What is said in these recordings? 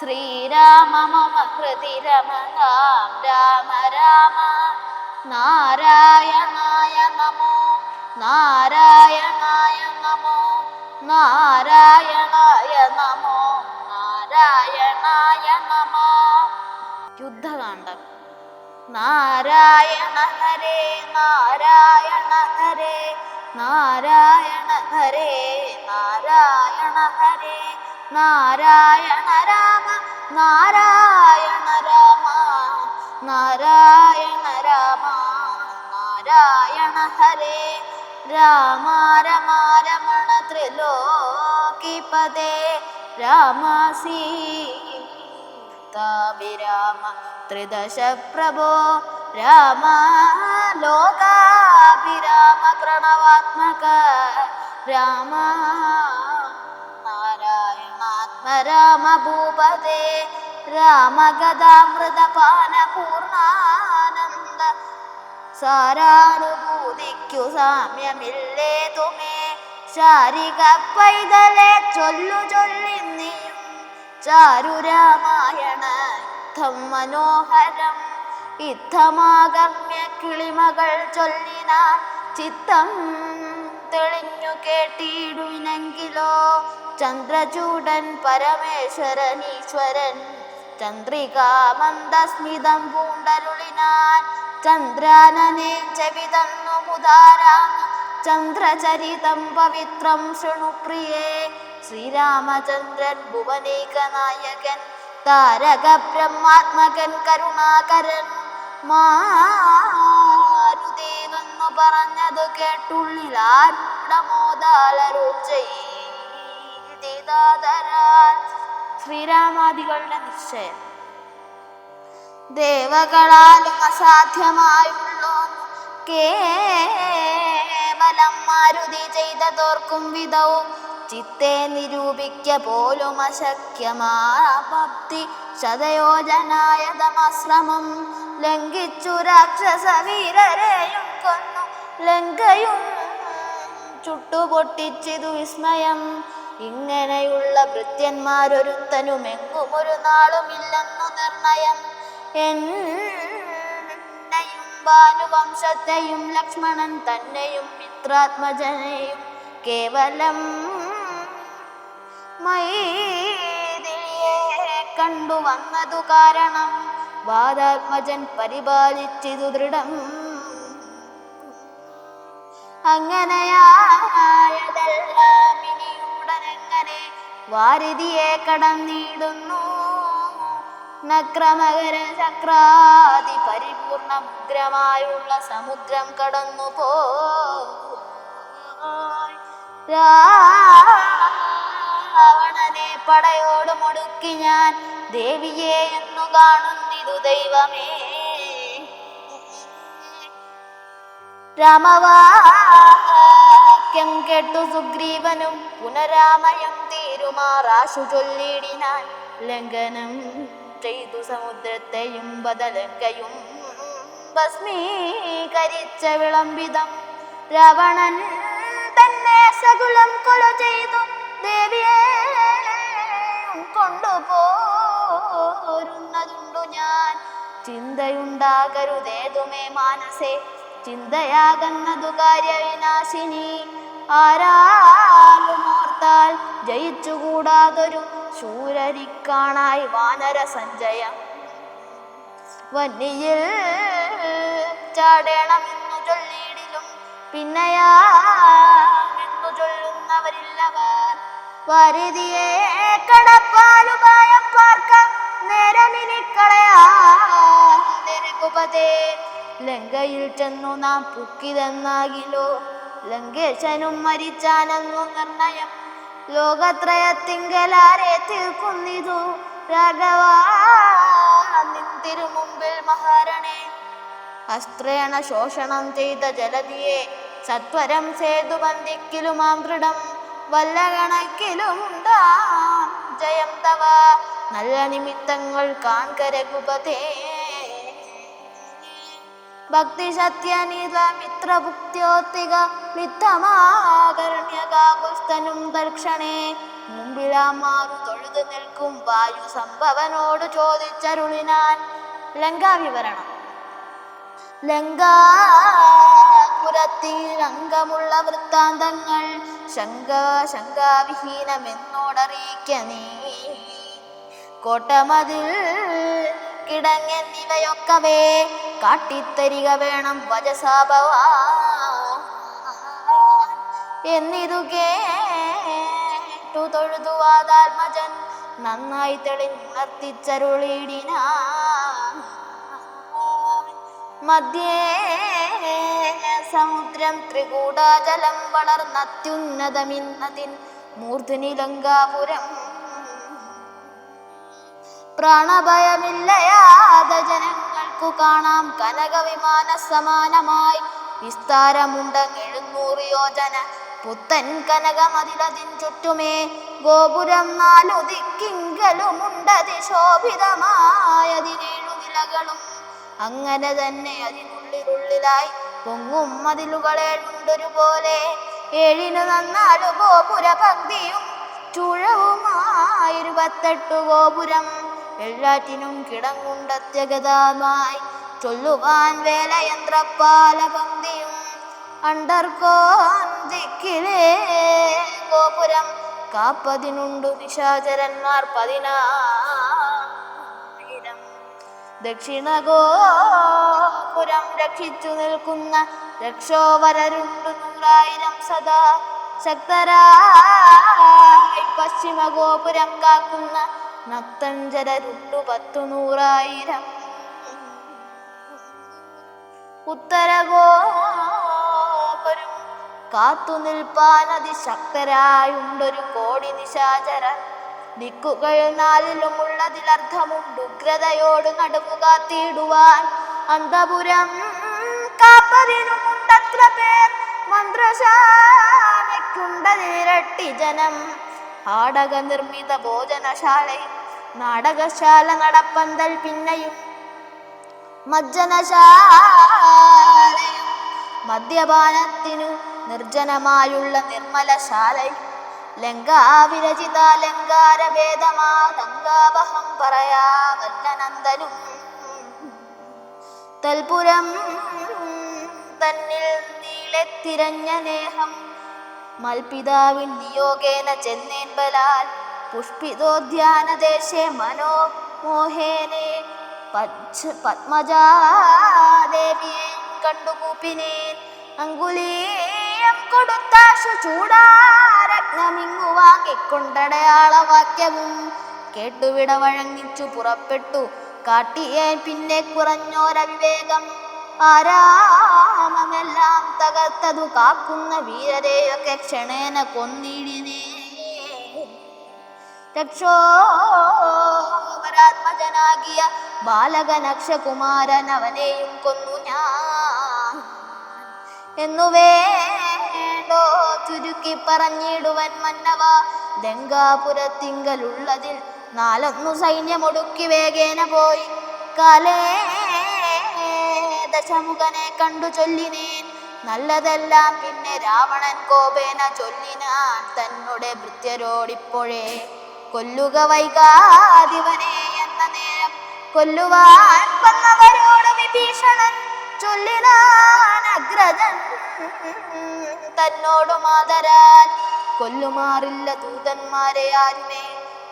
ശ്രീരാമ മമ ഹൃതി രമതാം രാമ രാമ നാരായണായ നമോ നാരായണായ നമോ നാരായണായ നമോ നാരായണായ നമോ. യുദ്ധകാന്ഡം. നാരായണ ഹരേ നാരായണ ഹരേ നാരായണ ഹരേ നാരായണ ഹരേ. നാരായണ രാമ നാരായണ രാമ നാരായണ രാമ നാരായണ ഹരേ. രാമ രമ രമണ ത്രിലോകിപദേ രാമ സീതാഭിരാമ ത്രിദശ പ്രഭോ. രാമ ലോകാഭിരാമ പ്രണവാത്മക. രാമ നാരായണാത്മ രാമഗതാമൃതപാനപൂർണാനന്ദ സാരാനുഭൂതിക്കു സാമ്യമില്ലേതുമേ ശാരിക പൈതലെ ചൊല്ലു ചൊല്ലിന്നിയും ചാരുരാമായണ യുദ്ധം മനോഹരം യുദ്ധമാകമ്യ കിളിമകൾ ചൊല്ലിനാം ചിത്തം തെളിഞ്ഞു കേട്ടിടുവിനെങ്കിലോ ചന്ദ്രചൂടൻ പരമേശ്വരൻ ഈശ്വരൻ ചന്ദ്രികാമന്ദസ്മിതം പൂണ്ടരുളിനാൻ. ചന്ദ്രാനനെ ചെവിതന്നു മുതാരാം. ചന്ദ്രചരിതം പവിത്രം ശൃണുപ്രിയേ. ശ്രീരാമചന്ദ്രൻ ഭുവനേകനായകൻ. താരക ബ്രഹ്മാത്മകൻ കരുണാകരൻ. മാരുദേവെന്നു പറഞ്ഞതു കേട്ടുള്ളിൽ ആരുടമോദാലരു ശ്രീരാമാദികളുടെ നിശ്ചയം. ദേവകളാലും അസാധ്യമായുള്ളോന്നു കേവലം മാരുതി ചെയ്തതോർക്കും വിധവും ചിത്തെ നിരൂപിക്ക പോലും അശക്യമാക്തി ശതയോജനായ തമാശ്രമം ലംഘിച്ചു രാക്ഷസ വീരരെയും കൊന്നു. ലങ്കയും ചുട്ടുപൊട്ടിച്ചിതു വിസ്മയം. ഇങ്ങനെയുള്ള ഭൃത്യന്മാരൊരുത്തനും എങ്ങും ഒരു നാളുമില്ലെന്നു നിർണയം. എന്നെയും ഭാനുവംശത്തെയും ലക്ഷ്മണൻ തന്നെയും മിത്രാത്മജനെയും കേവലം മൈതിലിയെ കണ്ടു വന്നതു കാരണം വാദാത്മജൻ പരിപാലിച്ചിതു ദൃഢം. അങ്ങനെയായതെല്ലാം ഇനിയുടനെങ്ങനെ വാരിതിയെ കടന്നിടുന്നു? നക്രമകര ചക്രാതി പരിപൂർണ മുദ്രമായുള്ള സമുദ്രം കടന്നു പോ രാവണനെ പടയോട് മുടുക്കി ഞാൻ ദേവിയെ എന്നു കാണുന്നിതു ദൈവമേ. രാമവാക്യം കേട്ടു സുഗ്രീവനും പുനരാമയം തീരുമാറാശു ചൊല്ലിടിനാൻ ലംഘനം ചെയ്തു സമുദ്രത്തെയും ബദലങ്കയും ഭസ്മീകരിച്ച വിളംബിതം രാവണൻ തന്നെ സകുലം കൊല ചെയ്തു. ദേവിയെ കൊണ്ടുപോരുന്നതുണ്ടു ഞാൻ. ചിന്തയുണ്ടാകരുതേതുമേ മാനസേ. ചിന്തയാകുന്നതു കാര്യവിനാശിനി. ആരാലും ഓർത്താൽ ജയിച്ചുകൂടാതൊരു ശൂരരിക്കാണായി വാനര സഞ്ജയ വന്നിയിൽ ചാടേണമെന്നു ചൊല്ലിയിടിലും പിന്നെയാമെന്നു ചൊല്ലുന്നവരില്ലവർ. വരുതിയെ കടപ്പാലുപായം പാർക്ക നേരമിനിക്കളയാകുപതേ ലങ്കയിൽ ചെന്നു നാം പുക്കിതെന്നാകിലോ? ലങ്കേശനും മരിച്ചാനങ്ങു നിർണയം ലോകത്രയത്തിങ്കലാരെ തീർക്കുന്നിതു രാഘവാ. മുമ്പിൽ മഹാരണേ. അസ്ത്രേണ ശോഷണം ചെയ്ത ജലതിയെ സത്വരം സേതു ബന്ധിക്കിലുമാം ദൃഢം. വല്ല കണക്കിലുമുണ്ടാം ജയം തവ. നല്ല നിമിത്തങ്ങൾ കാൺകരകുപതേ. ഭക്തി സത്യനിത മിത്രഭുക്തിയോത്തിക മിത്തമാകരണ്യകാകുസ്തനും ദർക്ഷണേ മുമ്പിലാമാറു തൊഴുതു നിൽക്കും വായു സംഭവനോട് ചോദിച്ചരുളിനാൻ. ലങ്കാവിവരണം. ലങ്കാപുരത്തിരംഗമുള്ള വൃത്താന്തങ്ങൾ. ശങ്ക ശങ്കാവിഹീനമെന്നോടറിയിക്ക കോട്ടമതിൽ കിടങ്ങെന്നിവയൊക്കവേ കാട്ടിത്തരിക വേണം വജസാഭവാ എന്നിതു കേട്ടു തൊഴുതുവാതാത്മജൻ നന്നായി തെളിഞ്ഞുണർത്തിച്ചരുളിടിനാ മധ്യേ സമുദ്രം ത്രികൂടാജലം വളർന്നത്യുന്നതമിന്നതിൻ മൂർധനിലങ്കാപുരം. ലങ്കാപുരം പ്രാണഭയമില്ലയാത ജനങ്ങൾക്കു കാണാം കനക വിമാന സമാനമായി. വിസ്താരമുണ്ടെഴുന്നൂറ് യോജന പുത്തൻ കനകമതിലതിൻ ചുറ്റുമേ. ഗോപുരം നാലു ദിക്കിങ്കലുമുണ്ടതി ശോഭിതമായതിനേഴു നിലകളും. അങ്ങനെ തന്നെ അതിനുള്ളിലുള്ളിലായി പൊങ്ങും മതിലുകളേണ്ടൊരുപോലെ ഏഴിനു നന്നാലു ഗോപുര പങ്ക്തിയും ചുഴവുമായിരുപത്തെട്ടു ഗോപുരം. എല്ലാറ്റിനും കിടങ്ങുണ്ടത്യഗതമായി ചൊല്ലുവാൻ വേലയന്ത്രപ്പാല പങ്ക്തിയും അണ്ടർകോൻ ദിക്കിലേ ഗോപുരം. കാപ്പതിനുണ്ടു നിശാചരന്മാർ പതിനായിരം. ദക്ഷിണ ഗോപുരം രക്ഷിച്ചു നിൽക്കുന്ന രക്ഷോവരരുണ്ടു നൂറായിരം സദാ ശക്തരായി. പശ്ചിമഗോപുരം കാക്കുന്ന നക്തഞ്ചരരുണ്ടു പത്തു നൂറായിരം ഉത്തരഗോപരും കാത്തു നിൽപ്പാൻ അതിശക്തരായുണ്ടൊരു കോടി നിശാചരൻ ദിക്കുകൾ നാലിലുമുള്ളതിലർത്ഥമുണ്ട് ഉഗ്രതയോട് നടുവു കാത്തിടുവാൻ അന്തപുരം കാപ്പതിനുമുണ്ടത്ര പേർ മന്ത്രശാലയ്ക്കുണ്ടതിരട്ടി ജനം. ആടക നിർമ്മിത ഭോജനശാലയും നാടകശാല നടപ്പന്തൽ പിന്നയും മജ്ജനശാലയും മദ്യപാനത്തിനു നിർജനമായുള്ള നിർമ്മലശാലയും ലങ്കാവിരചിതാലങ്കാരഭേദമാതങ്കാവഹം പറയാ പറയാമല്ലനന്ദനും തൽപുരം തന്നിൽ നീളെ നേഹം മൽപിതാവിൻ നിയോഗേന ചെന്നേൻ ബലാൽ പുഷ്പിതോദ്യാനദേശേ മനോ മോഹേനെ പത്മജാദേവിയെ കണ്ടുകൂപ്പിനേൻ അങ്കുലീയം കൊടുത്താശു ചൂടാരത്നമിങ്ങു വാങ്ങിക്കൊണ്ടടയാളവാക്യവും കേട്ടുവിട വഴങ്ങിച്ചു പുറപ്പെട്ടു. കാട്ടിയേൻ പിന്നെ കുറഞ്ഞോരവിവേകം ആരാമമെല്ലാം തകർത്തതു കാക്കുന്ന വീരരെയൊക്കെ ക്ഷണേന കൊന്നിടിനേ. രക്ഷോപരാത്മജനാകിയ ബാലകനക്ഷകുമാരൻ അവനെയും കൊന്നു ഞാൻ. എന്നുവേണ്ടോ ചുരുക്കി പറഞ്ഞിടുവൻ മന്നവ. ലങ്കാപുരത്തിങ്കലുള്ളതിൽ നാലൊന്നു സൈന്യമൊടുക്കി വേഗേന പോയി. കാലേ ദശമുഖനെ കണ്ടു ചൊല്ലിനേൻ. നല്ലതെല്ലാം പിന്നെ രാവണൻ കോപേന ചൊല്ലിനാൻ തന്നുടെ ഭൃത്യരോടിപ്പോഴേ. കൊല്ലുക വൈകാതിവനെ എന്ന നേരം കൊല്ലുവാൻ വന്നവരോട് വിഭീഷണൻ ചൊല്ലിനാൻ അഗ്രജൻ തന്നോടു മാതരാൻ കൊല്ലുമാറില്ല ദൂതന്മാരെ ആരുമേ?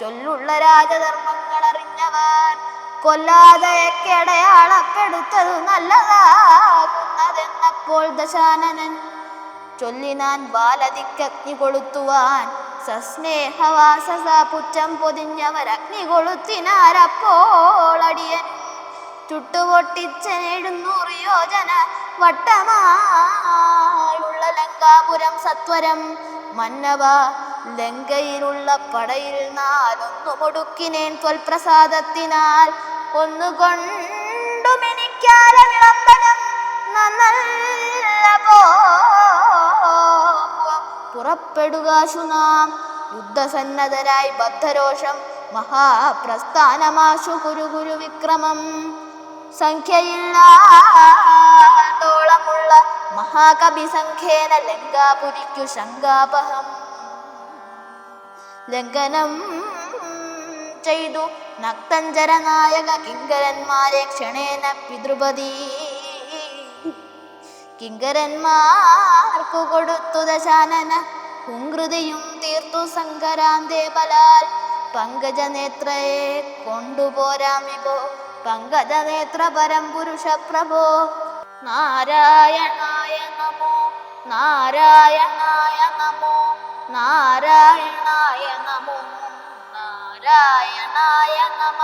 ചൊല്ലുള്ള രാജധർമ്മങ്ങൾ അറിഞ്ഞവർ കൊല്ലാതെയൊക്കെ കെടയാളപ്പെടുത്തതു നല്ലതാകുന്നതെന്നപ്പോൾ ദശാനനൻ ചൊല്ലിനാൻ ബാലതിക്കഗ്നി കൊളുത്തുവാൻ. സസ്നേഹവാസസ പുറ്റം കൊളുത്തിനാരപ്പോൾ അടിയൻ ചുട്ടുപൊട്ടിച്ചെഴുന്നൂറ് യോജന വട്ടമായുള്ള ലങ്കാപുരം സത്വരം മന്നവ ലങ്കയിലുള്ള പടയിൽ നാലൊന്നു മുടുക്കിനേൻ ത്വൽപ്രസാദത്തിനാൽ ഒന്നുകൊണ്ടും. പുറപ്പെടുക യുദ്ധസന്നദ്ധരായി ബദ്ധരോഷം മഹാപ്രസ്ഥാനമാശു കുരു കുരു വിക്രമം. സംഖ്യയില്ലാതോളമുള്ള മഹാകവി സംഖ്യേന ലങ്കാപുരിക്കു ശങ്കാപഹം ലംഘനം ചെയ്തു. നക്തഞ്ചര നായക കിങ്കരന്മാരെ ക്ഷണേന പിതൃപതി. കിങ്കരന്മാർക്കു കൊടുത്തു ദശാനന. കുങ്കൃതിയും തീർത്തു സങ്കരാന്തേ ബലാൽ. പങ്കജനേത്രയെ കൊണ്ടുപോരാം വിഭോ പങ്കജനേത്ര പരം പുരുഷ പ്രഭോ നാരായണായ നമോ. നാരായണായ നമോ. നാരായണായ നമോ. നാരായണായ നമ.